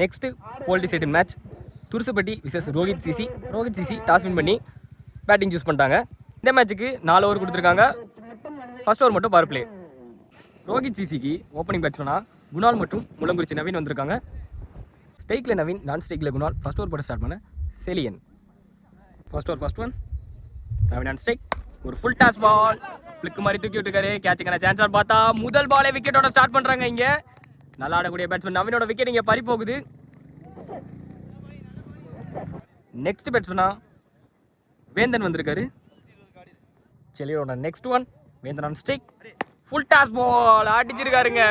Next போல் டிசைடன் match Thurusupatti versus Rohit CC. Rohit CC toss win பண்ணி batting choose பண்ணிட்டாங்க. இந்த மேட்ச்சுக்கு நாலு ஓவர் கொடுத்துருக்காங்க. ஃபர்ஸ்ட் ஓவர் மட்டும் பவர் பிளே ரோஹித் சிசிக்கு ஓப்பனிங் பேட்ஸ்மனா குணால் மற்றும் முளங்குறிச்சி நவீன் வந்திருக்காங்க. ஸ்ட்ரைக்கில் நவீன் நான் ஸ்டைக்கில் குணால். ஃபர்ஸ்ட் ஓவர் போட்டு ஸ்டார்ட் பண்ண Selian. First over first one Naveen on ஒரு ஃபுல் டாஸ் பால் ஃபிளிக் மாதிரி தூக்கி விட்டுருக்காரு. கேட்சுக்கான சான்ஸ் பார்த்தா முதல் பாலே விக்கெட்டோட ஸ்டார்ட் பண்ணுறாங்க இங்கே. நல்லா ஆடக்கூடிய பேட்ஸ்மேன் நவீனோட விக்கெட் இங்கே பறி போகுது நெக்ஸ்ட் பேட்ஸ்மனா வேந்தன் வந்திருக்காரு. செலியோட next one Vendhan on strike full toss ball அடிச்சிருக்காருங்க.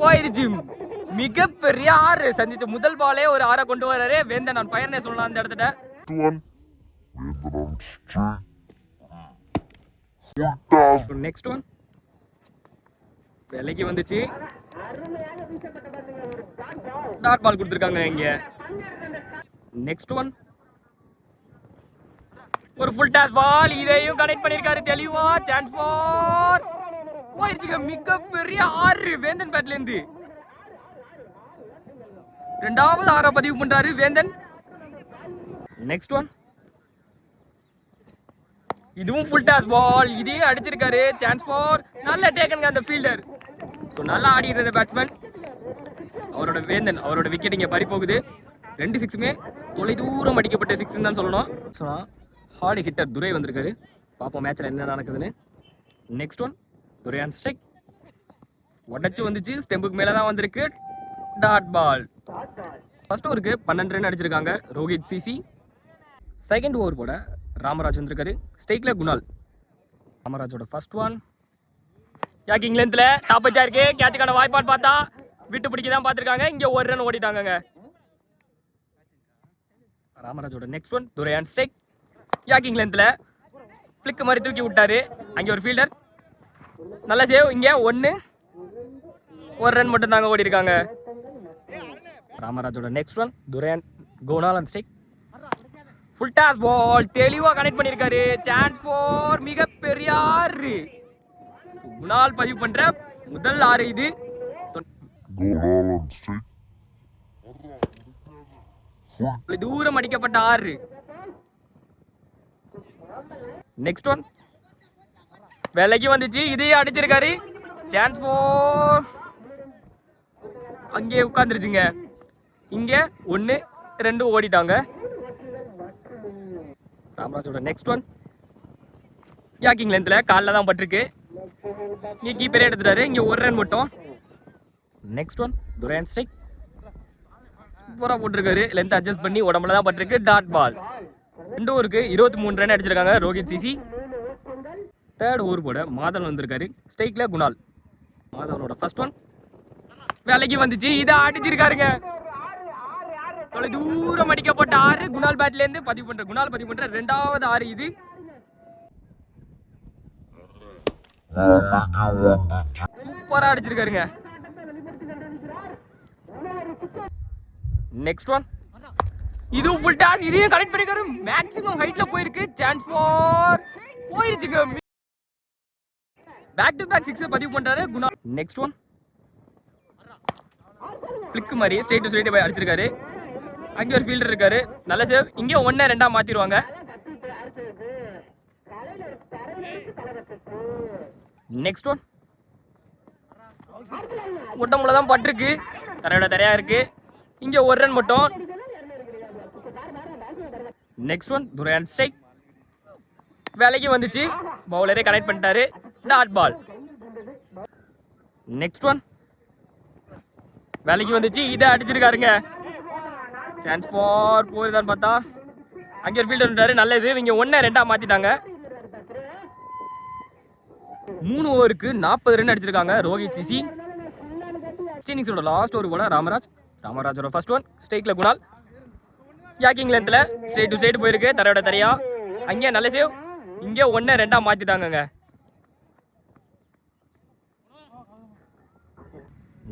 போயிருச்சு. மிகப்பெரிய ஆறு சந்திச்ச முதல் பாலே ஒரு ஆறை கொண்டு வராரு. வேந்தன் நான் ஃபயர்னே சொல்லலாம் அந்த இடத்துல. நெக்ஸ்ட் ஒன் விலைக்கு வந்துச்சு. டாட் பால் கொடுத்துருக்காங்க இங்க. நெக்ஸ்ட் ஒன் ஒரு ஃபுல் டாஸ் பால் இதையும் கனெக்ட் பண்ணிருக்காரு தெளிவா. சான்ஸ் ஃபார் போயிருச்சுங்க மிகப்பெரிய ஆறு வேந்தன் பேட்ல இருந்து. ரெண்டாவது ஆற பதிவு பண்றாரு வேந்தன். நெக்ஸ்ட் ஒன் இதுவும் ஃபுல் டாஸ் பால் இதையும் அடிச்சிருக்காரு. சான்ஸ் ஃபார் நல்ல டேக்கனுங்க அந்த ஃபீல்டர் ஸோ நல்லா ஆடிட்டு இருந்த பேட்ஸ்மேன் அவரோட வேந்தன் அவரோட விக்கெட் இங்கே பறி போகுது ரெண்டு சிக்ஸுமே தொலை தூரம் அடிக்கப்பட்ட சிக்ஸ் தான் சொல்லணும். ஸோ ஹார்டு ஹிட்டர் துரை வந்திருக்காரு. பார்ப்போம் மேட்ச்சில் என்ன நடக்குதுன்னு. நெக்ஸ்ட் ஒன் துரையான் ஸ்ட்ரைக் உடச்சி வந்துச்சு. ஸ்டெம்புக்கு மேலே தான் வந்திருக்கு. டாட் பால் ஃபர்ஸ்ட் ஓவருக்கு பன்னெண்டு ரன் அடிச்சிருக்காங்க. ரோஹித் சிசி. செகண்ட் ஓவர் போட ராமராஜ் வந்திருக்காரு. ஸ்டேக்கில் குணால். ராமராஜோட ஃபர்ஸ்ட் ஒன் யாக்கு இங்கிலாந்துல டாப் வச்சா இருக்கு கேட்சுக்கான வாய்ப்பான்னு பார்த்தா விட்டு பிடிக்க தான் பார்த்துருக்காங்க. இங்கே ஒரு ரன் ஓடிட்டாங்க ராமராஜோட நெக்ஸ்ட் ஒன் துரையான் ஸ்ட்ரைக் யாக்கு இங்கிலாந்துல ஃப்ளிக் மாதிரி தூக்கி விட்டாரு. அங்கே ஒரு ஃபீல்டர் நல்ல சேவ் இங்கே ஒன்று ஒரு ரன் மட்டும் தாங்க ஓடி இருக்காங்க ராமராஜோட next one Duraiyan கோனால் and strike full toss ball தெளிவாக கனெக்ட் பண்ணியிருக்காரு சான்ஸ் ஃபார் மிகப்பெரிய ஆறு குணால் பதிவு பண்ற முதல் ஆறு இது. தூரம் அடிக்கப்பட்ட ஆறு. நெக்ஸ்ட் ஒன் விலைக்கு வந்துச்சு. இதையும் அடிச்சிருக்காரு. சான்ஸ் ஃபார் அங்கே உட்காந்துருச்சுங்க இங்க ஒன்று ரெண்டு ஓடிட்டாங்க. ராமராஜோட நெக்ஸ்ட் ஒன் யாக்கிங் லென்த்தில் காலில் தான் பட்டிருக்கு. இங்கே கீப்பரே எடுத்துட்டாரு. இங்கே ஒரு ரன் மட்டும். நெக்ஸ்ட் ஒன் துரையன் ஸ்ட்ரைக் சூப்பராக போட்டிருக்காரு. லென்த் அட்ஜஸ்ட் பண்ணி உடம்புல தான் பட்டிருக்கு. டாட் பால் ரெண்டு ஓவருக்கு இருபத்தி மூணு ரன் அடிச்சிருக்காங்க ரோஹித் சிசி. தேர்ட் ஓவர் போட மாதவன் வந்திருக்காரு. ஸ்ட்ரைக்கில் குணால். மாதவனோட ஃபர்ஸ்ட் ஒன் வேலைக்கு வந்துச்சு. இதை அடிச்சிருக்காருங்க. தொலை தூரம் அடிக்கப்பட்ட ஆறு. குணால் பேட்ல இருந்து பதிவு பண்ற குணால் பதிவு பண்ற ரெண்டாவது ஆறு இது. சூப்பரா அடிச்சிருக்காருங்க. நெக்ஸ்ட் ஒன் இது ஃபுல் டாஸ் இதையும் கனெக்ட் பண்ணிருக்காரு மேக்ஸிமம் ஹைட்ல போயிருக்கு. சான்ஸ் ஃபார் போயிருச்சுங்க பேக் டு பேக் சிக்ஸ் பதிவு பண்றாரு. குணா நெக்ஸ்ட் ஒன் ஃபிளிக் மாதிரி ஸ்ட்ரெயிட் டு ஸ்ட்ரெயிட் போய் அடிச்சிருக்காரு. அங்கே ஒரு ஃபீல்டர் இருக்காரு. நல்ல சேவ் இங்கே ஒன்று ரெண்டா மாத்திடுவாங்க. நெக்ஸ்ட் ஒன் முட்டை தான் பட்டிருக்கு. தரையோட தரையா இருக்கு. இங்க ஒரு ரன் மட்டும். நெக்ஸ்ட் ஒன் துரையான் ஸ்ட்ரைக் வேலைக்கு வந்துச்சு. பவுலரே கனெக்ட் பண்ணிட்டாரு. டாட் பால் நெக்ஸ்ட் ஒன் வேலைக்கு வந்துச்சு. இதை அடிச்சிருக்காருங்க. சான்ஸ் ஃபார் போயிருதான்னு பார்த்தா அங்கே ஒரு ஃபீல்டர் நல்லது நல்ல சேவ் இங்கே ஒன்று ரெண்டா மாற்றிட்டாங்க மூணு ஓவருக்கு நாற்பது ரன் அடிச்சிருக்காங்க ரோஹித் சிசி. ஸ்டீனிங்ஸோட லாஸ்ட் ஓவர் போல ராமராஜ். ராமராஜோட ஃபர்ஸ்ட் ஒன் ஸ்ட்ரைக்கில் குணால். யாக்கிங் லென்த்தில் ஸ்ட்ரைட் டு ஸ்ட்ரைட் போயிருக்கு தரையோட தரையா. அங்கே நல்ல சேவ் இங்கே ஒன்று ரெண்டா மாற்றிட்டாங்கங்க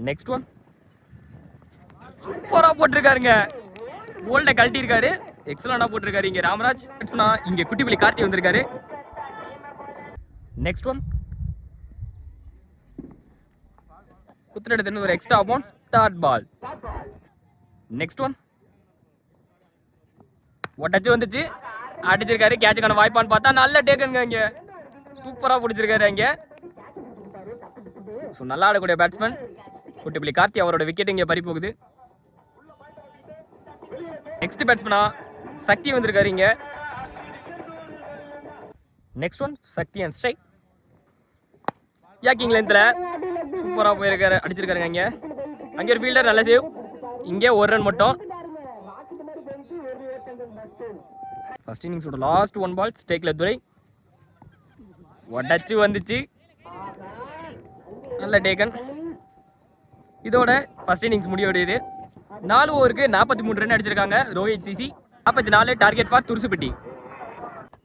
நெக்ஸ்ட் ஒன் சூப்பராக போட்டிருக்காருங்க. கோல்டை கழட்டியிருக்காரு. எக்ஸலண்டாக போட்டிருக்காரு இங்கே ராமராஜ். இங்கே குட்டிப்புலி கார்த்தி வந்திருக்காரு. நெக்ஸ்ட் ஒன் குத்துனெடுத்துன்னு ஒரு extra bounce short ball next one ஒட்டச்சு வந்துச்சு. அடிச்சிருக்காரு கேட்சுக்கான வாய்ப்பான்னு பார்த்தா நல்ல டேக்குங்க இங்கே. சூப்பராக பிடிச்சிருக்காரு இங்கே. ஸோ நல்லா ஆடக்கூடிய பேட்ஸ்மேன் குட்டிப்பிள்ளி கார்த்தி அவரோட விக்கெட் இங்கே பறி போகுது. நெக்ஸ்ட் பேட்ஸ்மேனா சக்தி வந்திருக்காரு இங்கே. Next one Sakthi and strike yorking லென்த்தில் சூப்பராக போயிருக்காரு அடிச்சிருக்காருங்க அங்கே அங்கே ஒரு ஃபீல்டர் நல்ல சேவ் இங்கே ஒரு ரன் மட்டும். ஃபர்ஸ்ட் இன்னிங்ஸோட லாஸ்ட் ஒன் பால் ஸ்டேக்கில் துரை. உடச்சு வந்துச்சு. நல்ல டேக்கன் இதோட ஃபர்ஸ்ட் இன்னிங்ஸ் முடிவடையுது. நாலு ஓவருக்கு நாற்பத்தி மூணு ரன் அடிச்சிருக்காங்க ரோஹித் சிசி. நாற்பத்தி நாலு டார்கெட் ஃபார் துருசுப்பட்டி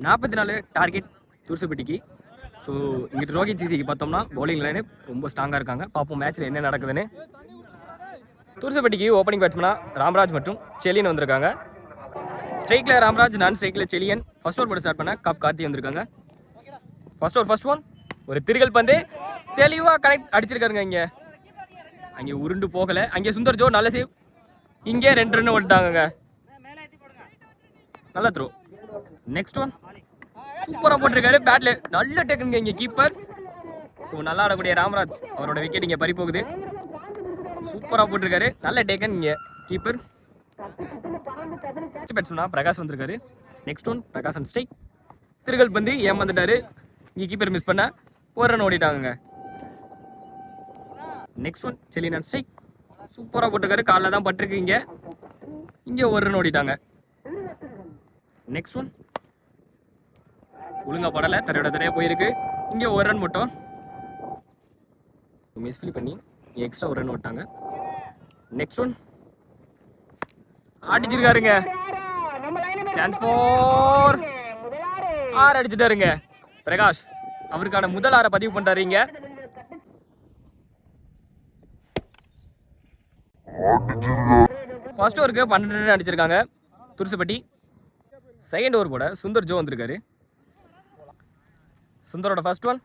நாற்பத்தி நாலு டார்கெட் துருசுப்பட்டிக்கு ஸோ இங்கிட்டு ரோஹித் சிசிக்கு பார்த்தோம்னா போலிங் லைனு ரொம்ப ஸ்ட்ராங்காக இருக்காங்க. பார்ப்போம் மேட்ச்சில் என்ன நடக்குதுன்னு. துருசப்பட்டிக்கு ஓப்பனிங் பேட்ஸ்மனா ராம்ராஜ் மற்றும் செலியன் வந்திருக்காங்க. ஸ்ட்ரைக்கில் ராம்ராஜ் நான் ஸ்ட்ரைக்கில் செலியன். ஃபர்ஸ்ட் ஓவர் போட்டு ஸ்டார்ட் பண்ண கப் கார்த்தி வந்திருக்காங்க. ஃபர்ஸ்ட் ஓவர் ஃபர்ஸ்ட் ஒன் ஒரு திருகல் பந்து. தெளிவாக கனெக்ட் அடிச்சிருக்காருங்க இங்கே. அங்கே உருண்டு போகலை. அங்கே சுந்தர் ஜோ நல்ல சேவ் இங்கே ரெண்டு ரன் ஓட்டாங்க நல்லா த்ரோ நெக்ஸ்ட் ஒன் சூப்பராக போட்டிருக்காரு. பேட்ல நல்ல டெக்னிக் இங்கே கீப்பர் ஸோ நல்லா ஆடக்கூடிய ராமராஜ் அவரோட விக்கெட் இங்கே பறி போகுது. சூப்பராக போட்டிருக்காரு. நல்ல டேக்கன் இங்கே கீப்பர் பேட்ஸ்மனா பிரகாஷ் வந்திருக்காரு. Next one Prakash and strike திருகல் பந்து ஏமாந்துட்டாரு. இங்கே கீப்பர் மிஸ் பண்ண ஒரு ரன் ஓடிட்டாங்க next one Selin and strike சூப்பராக போட்டிருக்காரு. காலில் தான் பட்டிருக்கு இங்கே. இங்கே ஒரு ரன் ஓடிட்டாங்க. நெக்ஸ்ட் ஒன் ஒழுங்கா படலை தரையோட தரையா போயிருக்கு. இங்கே ஒரு ரன் மட்டும். மிஸ்ஃபில் பண்ணி எக்ஸ்ட்ரா ஒரு ரன் விட்டாங்க. நெக்ஸ்ட் ஒன் அடிச்சிருக்காருங்க சான்ஸ் ஃபோர் ஆறு அடிச்சிட்டாருங்க. பிரகாஷ் அவருக்கான முதல் ஆறை பதிவு பண்றாருங்க ஃபர்ஸ்ட் ஓவருக்கு பன்னெண்டு ரன் அடிச்சிருக்காங்க. துருசுப்பட்டி. செகண்ட் ஓவர் போட சுந்தர் ஜோ வந்திருக்காரு. சுந்தரோட ஃபர்ஸ்ட் ஒன்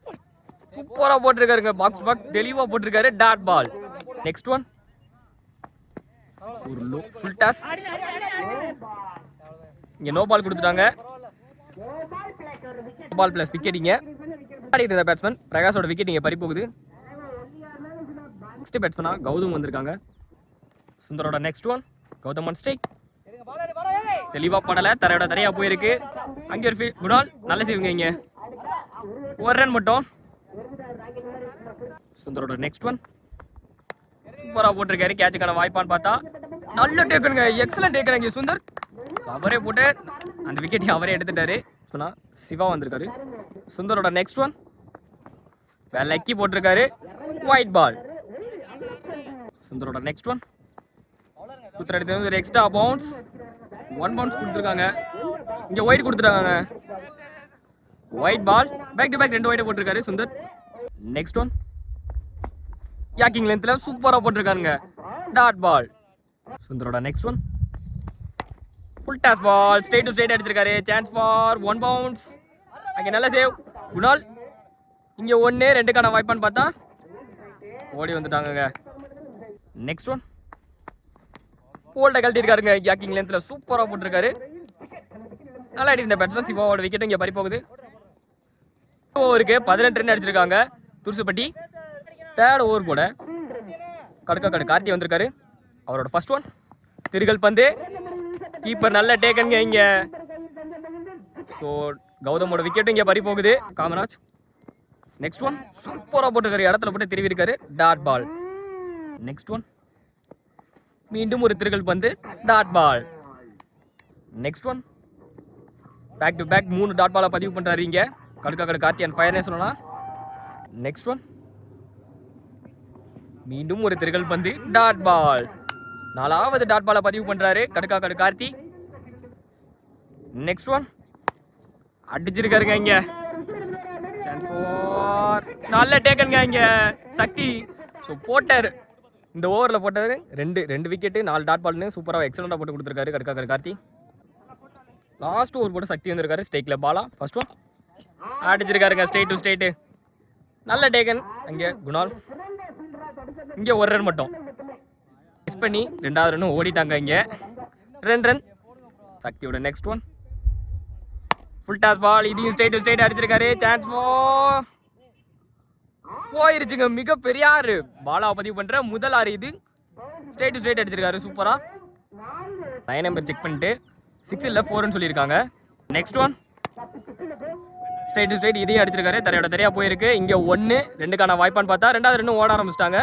சூப்பராக போட்டிருக்காருங்க. பாக்ஸ் பாக்ஸ் தெளிவாக போட்டிருக்காரு. டாட் பால் நெக்ஸ்ட் ஒன் ஒரு லோ ஃபுல் டாஸ் இங்கே நோ பால் கொடுத்துட்டாங்க. பால் பிளஸ் விக்கெட்டிங்க ஆடிட்டு இருந்த பேட்ஸ்மேன் பிரகாஷோட விக்கெட் இங்கே பறி போகுது. நெக்ஸ்ட் பேட்ஸ்மேனா கௌதம் வந்திருக்காங்க. சுந்தரோட next one Gautham on strike தெளிவாக படலை தரையோட தரையாக போயிருக்கு. அங்கே ஒரு ஃபீல் குடால் நல்ல செய்வீங்க இங்கே. ஒரு ரன் மட்டும். சுந்தரோட நெக்ஸ்ட் ஒன் சூப்பராக போட்டிருக்காரு கேட்சுக்கான வாய்ப்பான்னு பார்த்தா. நல்ல டேக்கனுங்க எக்ஸலன்ட் டேக்கனுங்க சுந்தர். அவரே போட்டு அந்த விக்கெட்டையும் அவரே எடுத்துட்டாரு. சொன்னா சிவா வந்திருக்காரு. சுந்தரோட நெக்ஸ்ட் ஒன் லக்கி போட்டிருக்காரு. ஒயிட் பால் சுந்தரோட நெக்ஸ்ட் ஒன் குத்துறடுத்து ஒரு எக்ஸ்ட்ரா பவுன்ஸ் ஒன் பவுன்ஸ் கொடுத்துருக்காங்க. இங்கே ஒயிட் கொடுத்துருக்காங்க wide ball back to back ரெண்டு ஒயிட்டை போட்டிருக்காரு சுந்தர். நெக்ஸ்ட் ஒன் யாக்கிங் லென்த்தில் சூப்பராக போட்டிருக்காருங்க. Dot ball சுந்தரோட next one full toss ball straight to straight அடிச்சிருக்காரு. சான்ஸ் ஃபார் ஒன் பவுண்ட்ஸ் அங்கே நல்லா சேவ் குணால் இங்கே ஒன்று ரெண்டுக்கான வாய்ப்பான்னு பார்த்தா ஓடி வந்துட்டாங்கங்க. நெக்ஸ்ட் ஒன் போல்ட கழட்டிருக்காருங்க யாக்கிங் லென்த்தில் சூப்பராக போட்டிருக்காரு. நல்லா ஆடி இந்த பேட்ஸ்மேன் சிவாவோட விக்கெட் இங்கே பறி போகுது ஓவருக்கு பதினெட்டு ரன் அடிச்சிருக்காங்க. துருசுப்பட்டி தேர்ட் ஓவர் போட கடுக்க கடு கார்த்தி வந்திருக்காரு. அவரோட ஃபர்ஸ்ட் ஒன் திருகல் பந்து. கீப்பர் நல்ல டேக்கனுங்க இங்க. ஸோ கௌதமோட விக்கெட்டும் இங்கே பறி போகுது. காமராஜ். நெக்ஸ்ட் ஒன் சூப்பராக போட்டிருக்காரு. இடத்துல போட்டு திருவி இருக்காரு டாட் பால் நெக்ஸ்ட் ஒன் மீண்டும் ஒரு திருகல் பந்து. Dot ball next one back to back மூணு டாட் பாலை பதிவு பண்ணுறாரு இங்கே. கடுக்கா கடு கார்த்தி அண்ட் ஃபயர்னே சொல்லலாம். நெக்ஸ்ட் ஒன் மீண்டும் ஒரு திருகல் பந்து. டாட் பால் நாலாவது டாட் பாலை பதிவு பண்ணுறாரு கடுக்கா கடு கார்த்தி. நெக்ஸ்ட் ஒன் அடிச்சிருக்காருங்க இங்கே. சான்ஸ் ஃபார் நல்ல டேக்கனுங்க இங்கே. சக்தி. ஸோ போட்டார். இந்த ஓவரில் போட்டார். ரெண்டு ரெண்டு விக்கெட்டு நாலு டாட் பால்னு சூப்பராக எக்ஸலண்ட்டாக போட்டு கொடுத்துருக்காரு. கடுக்கா கடு கார்த்தி. லாஸ்ட் ஓவர் போட்டு சக்தி வந்திருக்காரு. ஸ்டேக்கில் பாலா ஃபர்ஸ்ட் ஒன் அடிச்சிருக்காருங்க ஸ்டேட் டு ஸ்டேட்டு நல்ல டேக்கன் அங்கே குணால். இங்கே ஒரு ரன் மட்டும். மிஸ் பண்ணி ரெண்டாவது ரன்னும் ஓடிட்டாங்க இங்கே. ரெண்டு ரன். சக்தியோட next one full toss ball இதையும் ஸ்டேட் டு ஸ்டேட் அடிச்சிருக்காரு. சான்ஸ் ஃபோ போயிருச்சுங்க மிகப்பெரிய ஆறு. பாலாவை பதிவு பண்ணுற முதல் ஆறு இது. ஸ்டேட் டு ஸ்டேட் அடிச்சிருக்காரு சூப்பராக நைன் நம்பர் செக் பண்ணிட்டு சிக்ஸ் இல்லை ஃபோர்னு சொல்லியிருக்காங்க. நெக்ஸ்ட் ஒன் ஸ்ட்ரைட் ஸ்ட்ரைட் இதையும் அடிச்சிருக்காரு. தரையோட தரையாக போயிருக்கு. இங்க ஒன்று ரெண்டுக்கான வாய்ப்பான்னு பார்த்தா ரெண்டாவது ரெண்டும் ஓட ஆரம்பிச்சிட்டாங்க.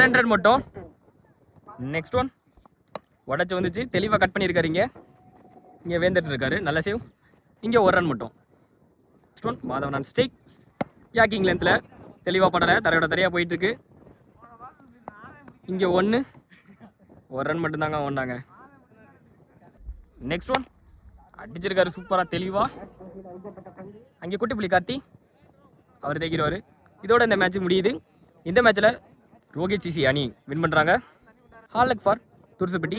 ரெண்டு ரன் மட்டும். நெக்ஸ்ட் ஒன் உடச்சி வந்துச்சு. தெளிவாக கட் பண்ணியிருக்காரு இங்கே. இங்கே வேந்துட்டு இருக்காரு. நல்ல சேவ் இங்கே ஒரு ரன் மட்டும். நெக்ஸ்ட் ஒன் மாதவனான் ஸ்டேக் யாக்கிங் லென்த்தில் தெளிவாக படலை. தரையோட தரையாக போயிட்டுருக்கு. இங்கே ஒன்று ஒரு ரன் மட்டும்தாங்க ஒன்றாங்க நெக்ஸ்ட் ஒன் அடிச்சிருக்காரு சூப்பராக தெளிவாக அங்கே குட்டிப்புலி கார்த்தி அவர் தேய்க்கிறவர் இதோட இந்த மேட்ச் முடியுது. இந்த மேட்ச்சில் ரோஹித் சிசி அணி வின் பண்ணுறாங்க ஹாலக் ஃபார் துருசுப்பட்டி.